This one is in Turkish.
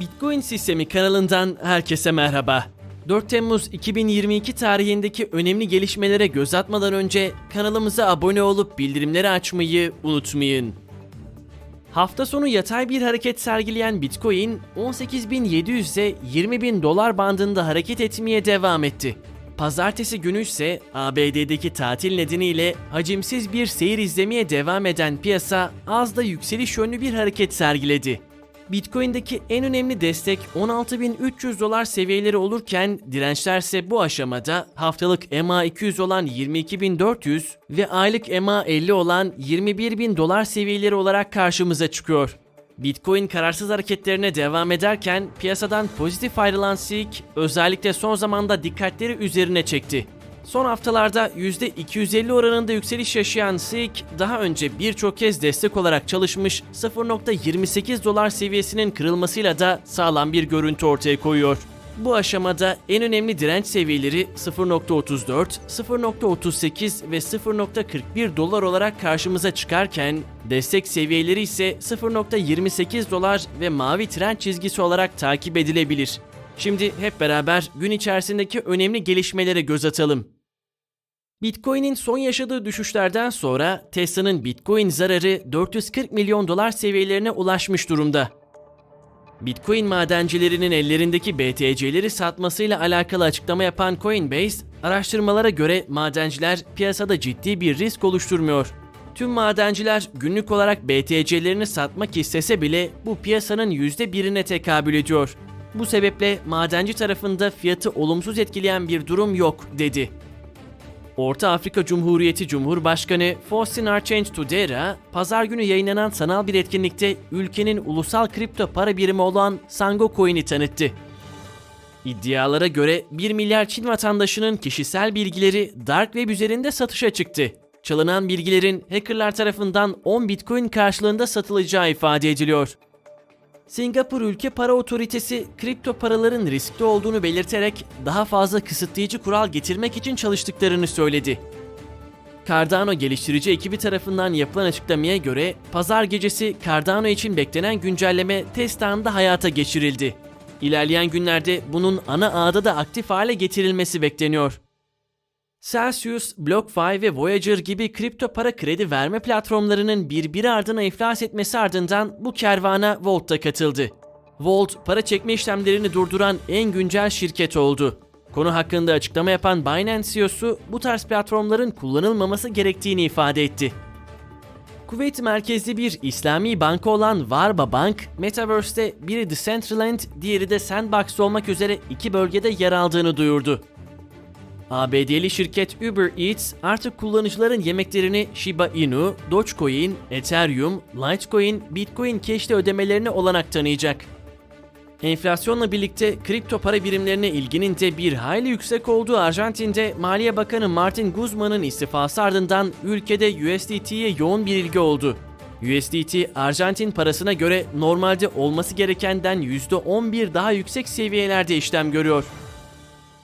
Bitcoin Sistemi kanalından herkese merhaba. 4 Temmuz 2022 tarihindeki önemli gelişmelere göz atmadan önce kanalımıza abone olup bildirimleri açmayı unutmayın. Hafta sonu yatay bir hareket sergileyen Bitcoin 18.700 ile 20.000 dolar bandında hareket etmeye devam etti. Pazartesi günü ise ABD'deki tatil nedeniyle hacimsiz bir seyir izlemeye devam eden piyasa az da yükseliş yönlü bir hareket sergiledi. Bitcoin'deki en önemli destek 16.300 dolar seviyeleri olurken dirençlerse bu aşamada haftalık MA200 olan 22.400 ve aylık MA50 olan 21.000 dolar seviyeleri olarak karşımıza çıkıyor. Bitcoin kararsız hareketlerine devam ederken piyasadan pozitif ayrılan SIG özellikle son zamanda dikkatleri üzerine çekti. Son haftalarda %250 oranında yükseliş yaşayan SIG daha önce birçok kez destek olarak çalışmış 0.28 dolar seviyesinin kırılmasıyla da sağlam bir görüntü ortaya koyuyor. Bu aşamada en önemli direnç seviyeleri 0.34, 0.38 ve 0.41 dolar olarak karşımıza çıkarken destek seviyeleri ise 0.28 dolar ve mavi trend çizgisi olarak takip edilebilir. Şimdi hep beraber gün içerisindeki önemli gelişmelere göz atalım. Bitcoin'in son yaşadığı düşüşlerden sonra Tesla'nın Bitcoin zararı 440 milyon dolar seviyelerine ulaşmış durumda. Bitcoin madencilerinin ellerindeki BTC'leri satmasıyla alakalı açıklama yapan Coinbase, araştırmalara göre madenciler piyasada ciddi bir risk oluşturmuyor. Tüm madenciler günlük olarak BTC'lerini satmak istese bile bu piyasanın %1'ine tekabül ediyor. Bu sebeple madenci tarafında fiyatı olumsuz etkileyen bir durum yok dedi. Orta Afrika Cumhuriyeti Cumhurbaşkanı Faustin Archange Touadera, pazar günü yayınlanan sanal bir etkinlikte ülkenin ulusal kripto para birimi olan Sango Coin'i tanıttı. İddialara göre 1 milyar Çin vatandaşının kişisel bilgileri Dark Web üzerinde satışa çıktı. Çalınan bilgilerin hackerlar tarafından 10 Bitcoin karşılığında satılacağı ifade ediliyor. Singapur Ülke Para Otoritesi kripto paraların riskli olduğunu belirterek daha fazla kısıtlayıcı kural getirmek için çalıştıklarını söyledi. Cardano geliştirici ekibi tarafından yapılan açıklamaya göre pazar gecesi Cardano için beklenen güncelleme test anında hayata geçirildi. İlerleyen günlerde bunun ana ağda da aktif hale getirilmesi bekleniyor. Celsius, BlockFi ve Voyager gibi kripto para kredi verme platformlarının birbiri ardına iflas etmesi ardından bu kervana Volt da katıldı. Volt, para çekme işlemlerini durduran en güncel şirket oldu. Konu hakkında açıklama yapan Binance CEO'su bu tarz platformların kullanılmaması gerektiğini ifade etti. Kuveyt merkezli bir İslami banka olan Varba Bank, Metaverse'te biri Decentraland, diğeri de Sandbox olmak üzere iki bölgede yer aldığını duyurdu. ABD'li şirket Uber Eats artık kullanıcıların yemeklerini Shiba Inu, Dogecoin, Ethereum, Litecoin, Bitcoin Cash'te ödemelerine olanak tanıyacak. Enflasyonla birlikte kripto para birimlerine ilginin de bir hayli yüksek olduğu Arjantin'de Maliye Bakanı Martin Guzman'ın istifası ardından ülkede USDT'ye yoğun bir ilgi oldu. USDT, Arjantin parasına göre normalde olması gerekenden %11 daha yüksek seviyelerde işlem görüyor.